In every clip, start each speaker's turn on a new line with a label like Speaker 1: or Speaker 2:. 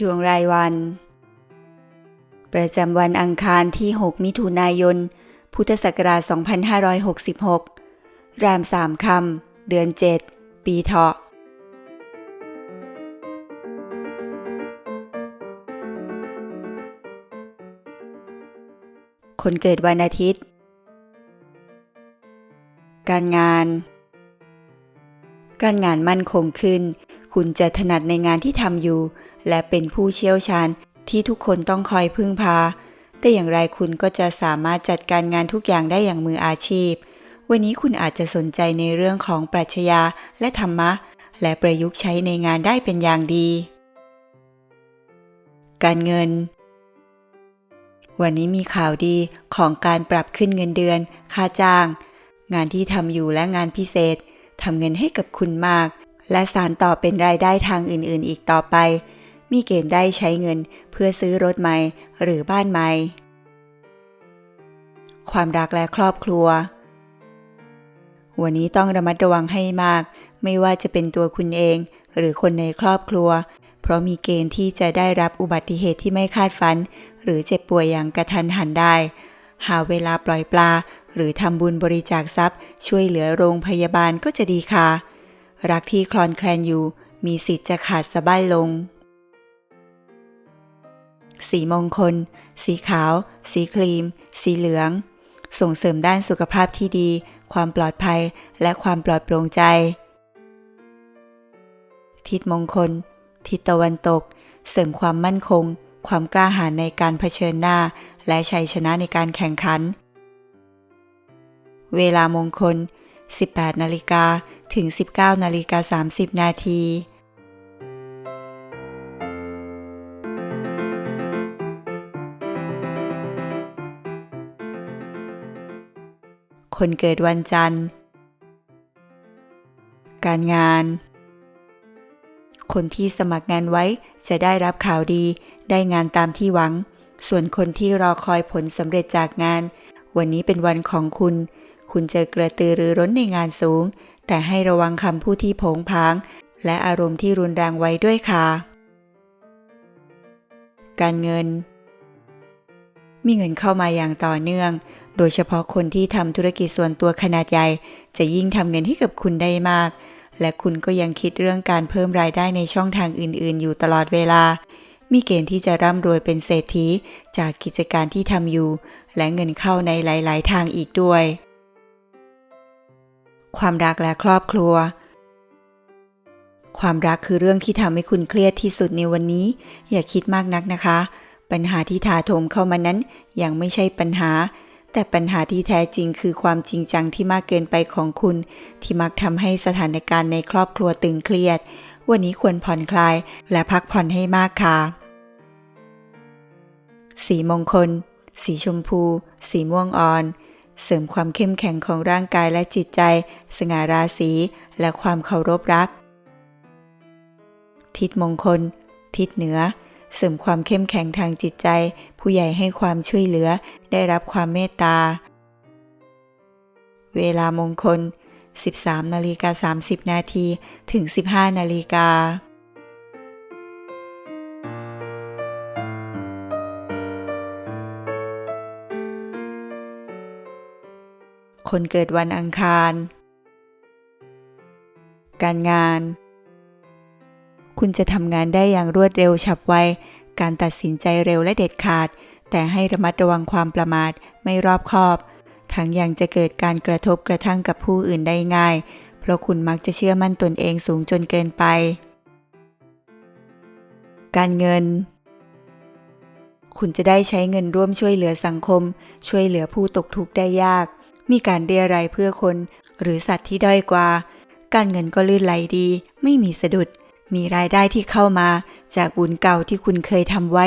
Speaker 1: ดวงรายวัน ประจำวันอังคารที่ 6 มิถุนายน พุทธศักราช 2566 รามสามคำ เดือน 7 ปีเถาะคนเกิดวันอาทิตย์ การงาน การงานมั่นคงขึ้น คุณจะถนัดในงานที่ทำอยู่ และเป็นผู้เชี่ยวชาญที่ทุกคนต้องคอยพึ่งพา แต่อย่างไรคุณก็จะสามารถจัดการงานทุกอย่างได้อย่างมืออาชีพ วันนี้คุณอาจจะสนใจในเรื่องของปรัชญาและธรรมะ และประยุกต์ใช้ในงานได้เป็นอย่างดี การเงิน วันนี้มีข่าวดีของการปรับขึ้นเงินเดือน ค่าจ้าง งานที่ทำอยู่และงานพิเศษทำเงินให้กับคุณมาก และสารต่อเป็นรายได้ทางอื่นๆ อีกต่อไป มีเกณฑ์ได้ใช้เงินเพื่อซื้อรถใหม่หรือบ้านใหม่ ความรักและครอบครัว วันนี้ต้องระมัดระวังให้มาก ไม่ว่าจะเป็นตัวคุณเอง หรือคนในครอบครัว เพราะมีเกณฑ์ที่จะได้รับอุบัติเหตุที่ไม่คาดฝัน หรือเจ็บป่วยอย่างกระทันหันได้ หาเวลาปล่อยปลา หรือทำบุญบริจาคทรัพย์ ช่วยเหลือโรงพยาบาลก็จะดีค่ะ รักที่คลอนแคลนอยู่ มีสิทธิ์จะขาดสะบั้นลง สีมงคล สีขาว สีครีม สีเหลือง ส่งเสริมด้านสุขภาพที่ดี ความปลอดภัย และความปลอดโปร่งใจ ทิศมงคล ทิศตะวันตก เสริมความมั่นคง ความกล้าหาญในการเผชิญหน้า และชัยชนะในการแข่งขัน เวลามงคล 18 นาฬิกา ถึง 19นาฬิกา30 นาที คนเกิดวันจันทร์ การงาน คนที่สมัครงานไว้จะได้รับข่าวดี ได้งานตามที่หวัง ส่วนคนที่รอคอยผลสำเร็จจากงาน วันนี้เป็นวันของคุณ คุณจะกระตือรือร้นในงานสูง แต่ให้ระวังคำพูดที่โผงผาง และอารมณ์ที่รุนแรงไว้ด้วยค่ะ การเงิน มีเงินเข้ามาอย่างต่อเนื่อง โดยเฉพาะคนที่ทำธุรกิจส่วนตัวขนาดใหญ่ จะยิ่งทำเงินให้กับคุณได้มาก และคุณก็ยังคิดเรื่องการเพิ่มรายได้ในช่องทางอื่น ๆ อยู่ตลอดเวลา มีเกณฑ์ที่จะร่ำรวยเป็นเศรษฐีจากกิจการที่ทำอยู่ และเงินเข้าในหลาย ๆ ทางอีกด้วย ความรักและครอบครัว ความรักคือเรื่องที่ทำให้คุณเครียดที่สุดในวันนี้ อย่าคิดมากนักนะคะ ปัญหาที่ถาโถมเข้ามานั้น ยังไม่ใช่ปัญหา แต่ปัญหาที่แท้จริงคือความจริงจังที่มากเกินไปของคุณ ที่มักทำให้สถานการณ์ในครอบครัวตึงเครียด วันนี้ควรผ่อนคลาย และพักผ่อนให้มากค่ะ สีมงคล สีชมพู สีม่วงอ่อน เสริมความเข้มแข็งของร่างกายและจิตใจ สง่าราศีและความเคารพรัก ทิศมงคล ทิศเหนือ เสริมความเข้มแข็งทางจิตใจ ผู้ใหญ่ให้ความช่วยเหลือ ได้รับความเมตตา เวลามงคล 13นาฬิกา30นาทีถึง 15นาฬิกา คนเกิดวันอังคาร การงาน คุณจะทำงานได้อย่างรวดเร็วฉับไว การตัดสินใจเร็วและเด็ดขาด แต่ให้ระมัดระวังความประมาทไม่รอบคอบ ทั้งยังจะเกิดการกระทบกระทั่งกับผู้อื่นได้ง่าย เพราะคุณมักจะเชื่อมั่นตนเองสูงจนเกินไป การเงินคุณจะได้ใช้เงินร่วมช่วยเหลือสังคม ช่วยเหลือผู้ตกทุกข์ได้ยาก มีการเรียรายเพื่อคน หรือสัตว์ที่ด้อยกว่า การเงินก็ลื่นไหลดี ไม่มีสะดุด มีรายได้ที่เข้ามา จากบุญเก่าที่คุณเคยทำไว้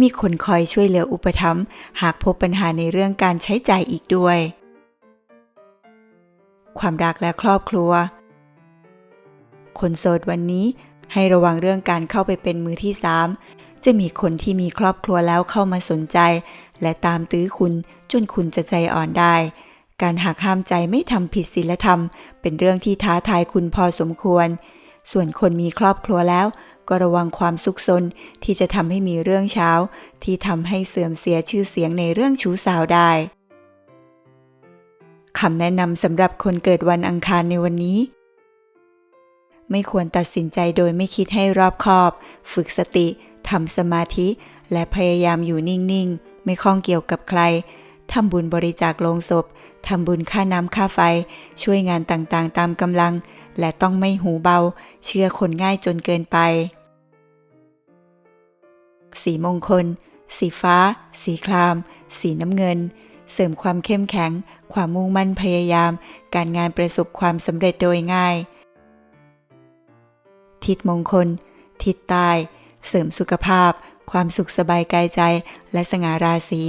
Speaker 1: มีคนคอยช่วยเหลืออุปถัมภ์หากพบปัญหาในเรื่องการใช้จ่ายอีกด้วย ความรักและครอบครัว คนโสดวันนี้ให้ระวังเรื่องการเข้าไปเป็นมือที่สามจะมีคนที่มีครอบครัวแล้วเข้ามาสนใจ และตามตื้อคุณจนคุณจะใจอ่อนได้ การหักห้ามใจไม่ทำผิดศีลธรรม เป็นเรื่องที่ท้าทายคุณพอสมควร ส่วนคนมีครอบครัวแล้วก็ระวังความซุกซนที่จะทำให้มีเรื่องเช้า ที่ทำให้เสื่อมเสียชื่อเสียงในเรื่องชู้สาวได้คำแนะนำสำหรับคนเกิดวันอังคารในวันนี้ ไม่ควรตัดสินใจโดยไม่คิดให้รอบคอบ ฝึกสติทำสมาธิ และพยายามอยู่นิ่ง ๆ ไม่ข้องเกี่ยวกับใครทำบุญบริจาคโลงศพ ทำบุญค่าน้ำค่าไฟ ช่วยงานต่างๆ ตามกำลัง และต้องไม่หูเบา เชื่อคนง่ายจนเกินไป สีมงคล สีฟ้า สีคราม สีน้ำเงิน เสริมความเข้มแข็ง ความมุ่งมั่นพยายาม การงานประสบความสำเร็จโดยง่าย ทิศมงคล ทิศใต้ เสริมสุขภาพ ความสุขสบายกายใจ และสง่าราศี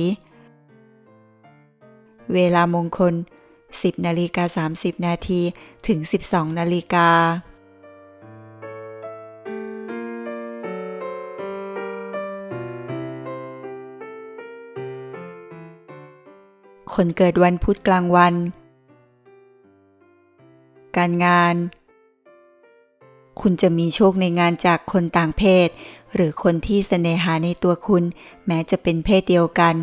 Speaker 1: เวลามงคล 10นาฬิกา30 นาทีถึง 12นาฬิกาคนเกิดวันพุธกลางวัน การงาน คุณจะมีโชคในงานจากคนต่างเพศ หรือคนที่เสน่หาในตัวคุณ แม้จะเป็นเพศเดียวกัน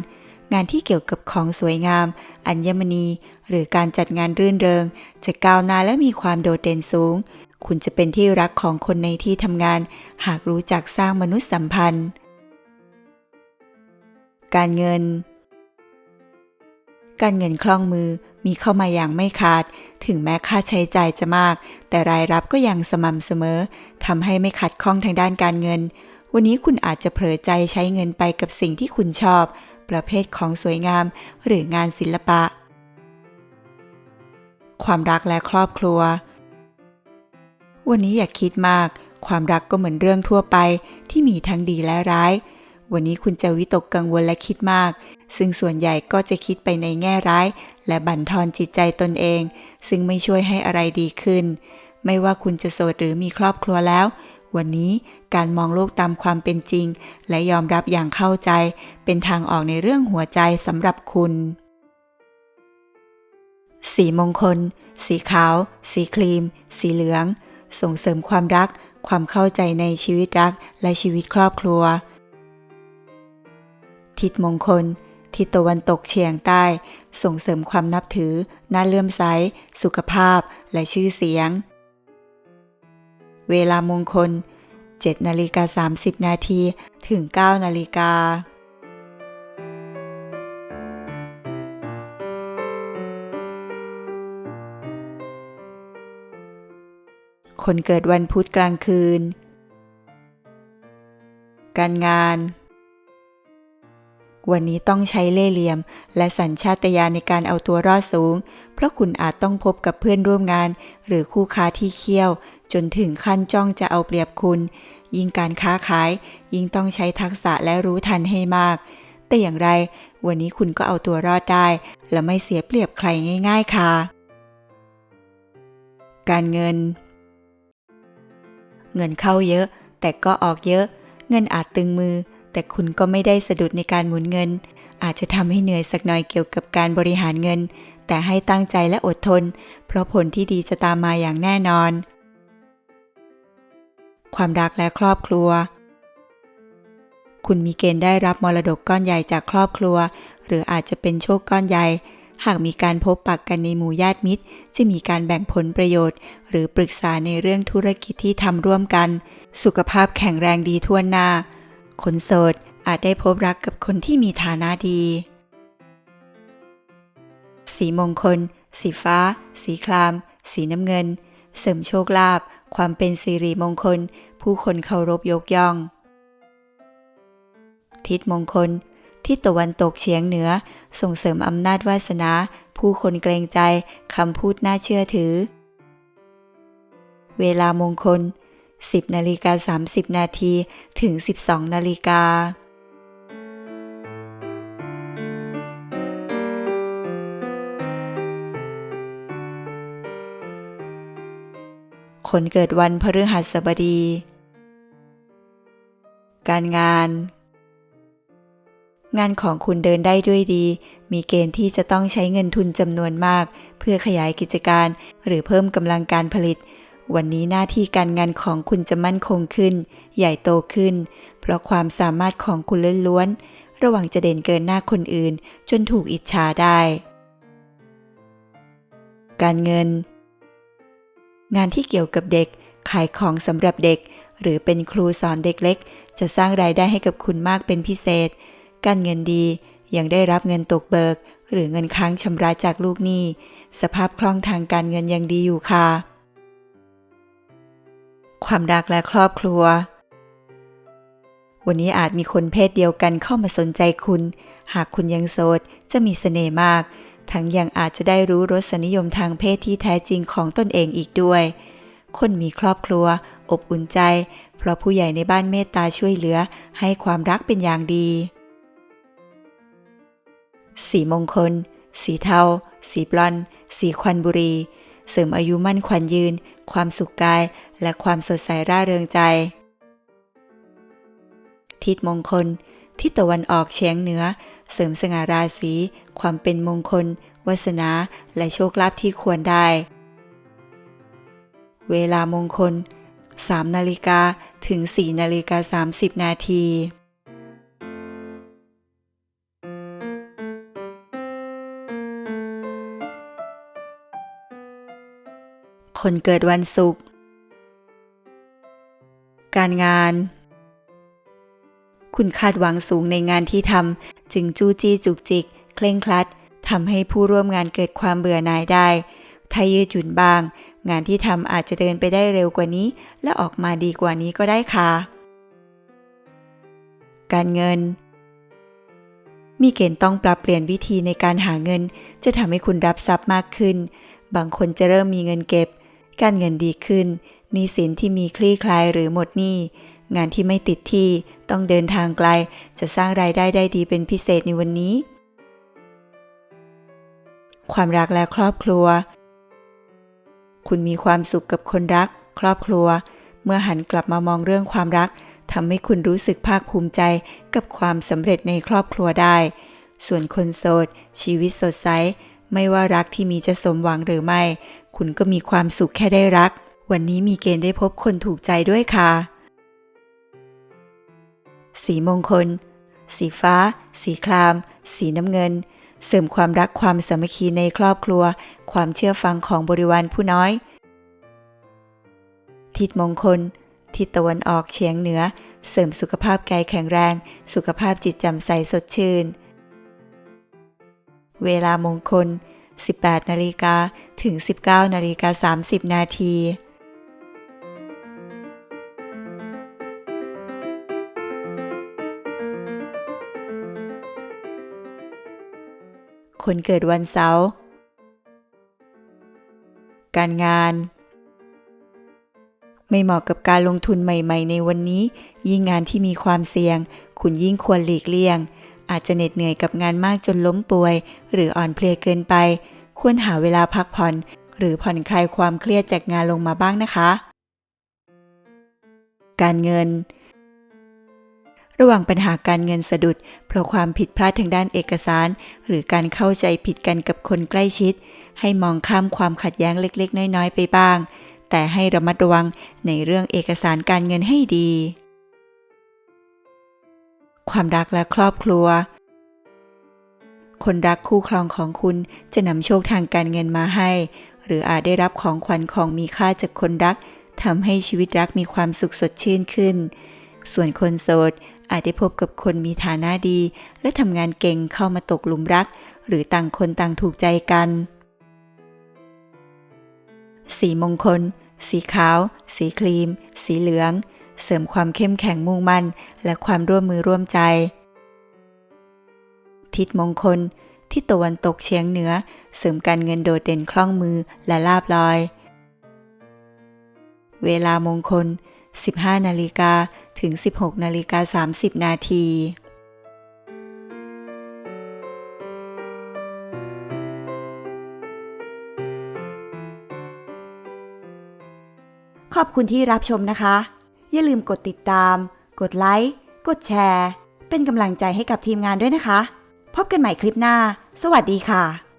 Speaker 1: งานที่เกี่ยวกับของสวยงาม อัญมณี หรือการจัดงานรื่นเริง จะก้าวหน้าและมีความโดดเด่นสูง คุณจะเป็นที่รักของคนในที่ทำงาน หากรู้จักสร้างมนุษยสัมพันธ์ การเงิน การเงินคล่องมือมีเข้ามาอย่างไม่ขาด ถึงแม้ค่าใช้จ่ายจะมาก แต่รายรับก็ยังสม่ำเสมอทำให้ไม่ขัดข้องทางด้านการเงิน วันนี้คุณอาจจะเผลอใจใช้เงินไปกับสิ่งที่คุณชอบ ประเภทของสวยงาม หรืองานศิลปะ ความรักและครอบครัว วันนี้อย่าคิดมาก ความรักก็เหมือนเรื่องทั่วไปที่มีทั้งดีและร้าย วันนี้คุณจะวิตกกังวลและคิดมาก ซึ่งส่วนใหญ่ก็จะคิดไปในแง่ร้าย และบั่นทอนจิตใจตนเอง ซึ่งไม่ช่วยให้อะไรดีขึ้น ไม่ว่าคุณจะโสดหรือมีครอบครัวแล้ว วันนี้การมองโลกตามความเป็นจริง และยอมรับอย่างเข้าใจ เป็นทางออกในเรื่องหัวใจสำหรับคุณ สีมงคล สีขาว สีครีม สีเหลือง ส่งเสริมความรัก ความเข้าใจในชีวิตรักและชีวิตครอบครัว ทิศมงคล ทิศตะวันตกเฉียงใต้ ส่งเสริมความนับถือน่าเลื่อมใส สุขภาพ และชื่อเสียง เวลามงคล 7นาฬิกา30 นาทีถึง 9 นาฬิกาคนเกิดวันพุธกลางคืน การงาน วันนี้ต้องใช้เล่ห์เหลี่ยม และสัญชาตญาณในการเอาตัวรอดสูง เพราะคุณอาจต้องพบกับเพื่อนร่วมงาน หรือคู่ค้าที่เคี่ยว จนถึงขั้นจ้องจะเอาเปรียบคุณ ยิ่งการค้าขาย ยิ่งต้องใช้ทักษะและรู้ทันให้มาก แต่อย่างไร วันนี้คุณก็เอาตัวรอดได้ และไม่เสียเปรียบใครง่าย ๆค่ะ การเงิน เงินเข้าเยอะ แต่ก็ออกเยอะ เงินอาจตึงมือ แต่คุณก็ไม่ได้สะดุดในการหมุนเงิน อาจจะทำให้เหนื่อยสักหน่อยเกี่ยวกับการบริหารเงิน แต่ให้ตั้งใจและอดทน เพราะผลที่ดีจะตามมาอย่างแน่นอน ความรักและครอบครัว คุณมีเกณฑ์ได้รับมรดกก้อนใหญ่จากครอบครัว หรืออาจจะเป็นโชคก้อนใหญ่ หากมีการพบปะกกันในหมู่ญาติมิตร จะมีการแบ่งผลประโยชน์ หรือปรึกษาในเรื่องธุรกิจที่ทำร่วมกัน สุขภาพแข็งแรงดีทั่วหน้า คนโสดอาจได้พบรักกับคนที่มีฐานะดี สีมงคล สีฟ้า สีคราม สีน้ำเงิน เสริมโชคลาภ ความเป็นสิริมงคล ผู้คนเคารพยกย่อง ทิศมงคล ทิศตะวันตกเฉียงเหนือ ส่งเสริมอำนาจวาสนา ผู้คนเกรงใจคำพูดน่าเชื่อถือ เวลามงคล 10นาฬิกา30นาทีถึง 12นาฬิกา คนเกิดวันพฤหัสบดี การงาน งานของคุณเดินได้ด้วยดี มีเกณฑ์ที่จะต้องใช้เงินทุนจำนวนมาก เพื่อขยายกิจการ หรือเพิ่มกำลังการผลิต วันนี้หน้าที่การงานของคุณจะมั่นคงขึ้น ใหญ่โตขึ้น เพราะความสามารถของคุณล้วนๆ ระหว่างจะเด่นเกินหน้าคนอื่น จนถูกอิจฉาได้ การเงิน งานที่เกี่ยวกับเด็ก ขายของสำหรับเด็ก หรือเป็นครูสอนเด็กเล็ก จะสร้างรายได้ให้กับคุณมากเป็นพิเศษ การเงินดี ยังได้รับเงินตกเบิก หรือเงินค้างชำระจากลูกหนี้ สภาพคล่องทางการเงินยังดีอยู่ค่ะ ความรักและครอบครัว วันนี้อาจมีคนเพศเดียวกันเข้ามาสนใจคุณ หากคุณยังโสดจะมีเสน่ห์มาก ทั้งยังอาจจะได้รู้รสนิยมทางเพศที่แท้จริงของตนเองอีกด้วย คนมีครอบครัว อบอุ่นใจ เพราะผู้ใหญ่ในบ้านเมตตาช่วยเหลือ ให้ความรักเป็นอย่างดี สีมงคล สีเทา สีบลอน สีควันบุรี เสริมอายุมั่นขวัญยืน ความสุขกาย และความสดใสร่าเริงใจ ทิศมงคล ทิศตะวันออกเฉียงเหนือ เสริมสง่าราศี ความเป็นมงคล วาสนา และโชคลาภที่ควรได้ เวลามงคล 3 นาฬิกาถึง 4 นาฬิกา 30 นาทีคนเกิดวันศุกร์ การงาน คุณคาดหวังสูงในงานที่ทำ จึงจู้จี้จุกจิก เคร่งครัดทำให้ผู้ร่วมงานเกิดความเบื่อหน่ายได้ ถ้ายืดหยุ่นบาง งานที่ทำอาจจะเดินไปได้เร็วกว่านี้ และออกมาดีกว่านี้ก็ได้ค่ะ การเงิน มีเกณฑ์ต้องปรับเปลี่ยนวิธีในการหาเงิน จะทำให้คุณรับทรัพย์มากขึ้น บางคนจะเริ่มมีเงินเก็บ การเงินดีขึ้นหนี้สินที่มีคลี่คลายหรือหมดหนี้ งานที่ไม่ติดที่ ต้องเดินทางไกล จะสร้างรายได้ได้ดีเป็นพิเศษในวันนี้ ความรักและครอบครัว คุณมีความสุขกับคนรัก ครอบครัว เมื่อหันกลับมามองเรื่องความรักทำให้คุณรู้สึกภาคภูมิใจกับความสำเร็จในครอบครัวได้ ส่วนคนโสด ชีวิตสดใส ไม่ว่ารักที่มีจะสมหวังหรือไม่ คุณก็มีความสุขแค่ได้รัก วันนี้มีเกณฑ์ได้พบคนถูกใจด้วยค่ะ สีมงคล สีฟ้า สีคราม สีน้ำเงิน เสริมความรักความสามัคคีในครอบครัว ความเชื่อฟังของบริวารผู้น้อย ทิศมงคล ทิศตะวันออกเฉียงเหนือ เสริมสุขภาพกายแข็งแรง สุขภาพจิตแจ่มใสสดชื่น เวลามงคล 18นาฬิกาถึง 19นาฬิกา30นาที คนเกิดวันเสาร์การงาน ไม่เหมาะกับการลงทุนใหม่ ๆ ในวันนี้ ยิ่งงานที่มีความเสี่ยง คุณยิ่งควรหลีกเลี่ยง อาจจะเหน็ดเหนื่อยกับงานมากจนล้มป่วย หรืออ่อนเพลียเกินไป ควรหาเวลาพักผ่อน หรือผ่อนคลายความเครียดจากงานลงมาบ้างนะคะ การเงิน ระหว่างปัญหาการเงินสะดุด เพราะความผิดพลาดทางด้านเอกสาร หรือการเข้าใจผิดกันกับคนใกล้ชิด ให้มองข้ามความขัดแย้งเล็กๆ น้อยๆ ไปบ้าง แต่ให้ระมัดระวังในเรื่องเอกสารการเงินให้ดี ความรักและครอบครัวคนรักคู่ครองของคุณจะนำโชคทางการเงินมาให้ หรืออาจได้รับของขวัญของมีค่าจากคนรักทำให้ชีวิตรักมีความสุขสดชื่นขึ้น ส่วนคนโสด อาจได้พบกับคนมีฐานะดี และทำงานเก่งเข้ามาตกหลุมรัก หรือต่างคนต่างถูกใจกัน สีมงคล สีขาว สีครีม สีเหลือง เสริมความเข้มแข็งมุ่งมั่น และความร่วมมือร่วมใจ ทิศมงคลทิศตะวันตกเฉียงเหนือ เสริมการเงินโดดเด่นคล่องมือและลาบลอย เวลามงคล 15 นาฬิกา ถึง 16นาฬิกา30 นาที
Speaker 2: ขอบคุณที่รับชมนะคะ อย่าลืมกดติดตาม กดไลค์ กดแชร์ เป็นกำลังใจให้กับทีมงานด้วยนะคะ พบกันใหม่คลิปหน้า สวัสดีค่ะ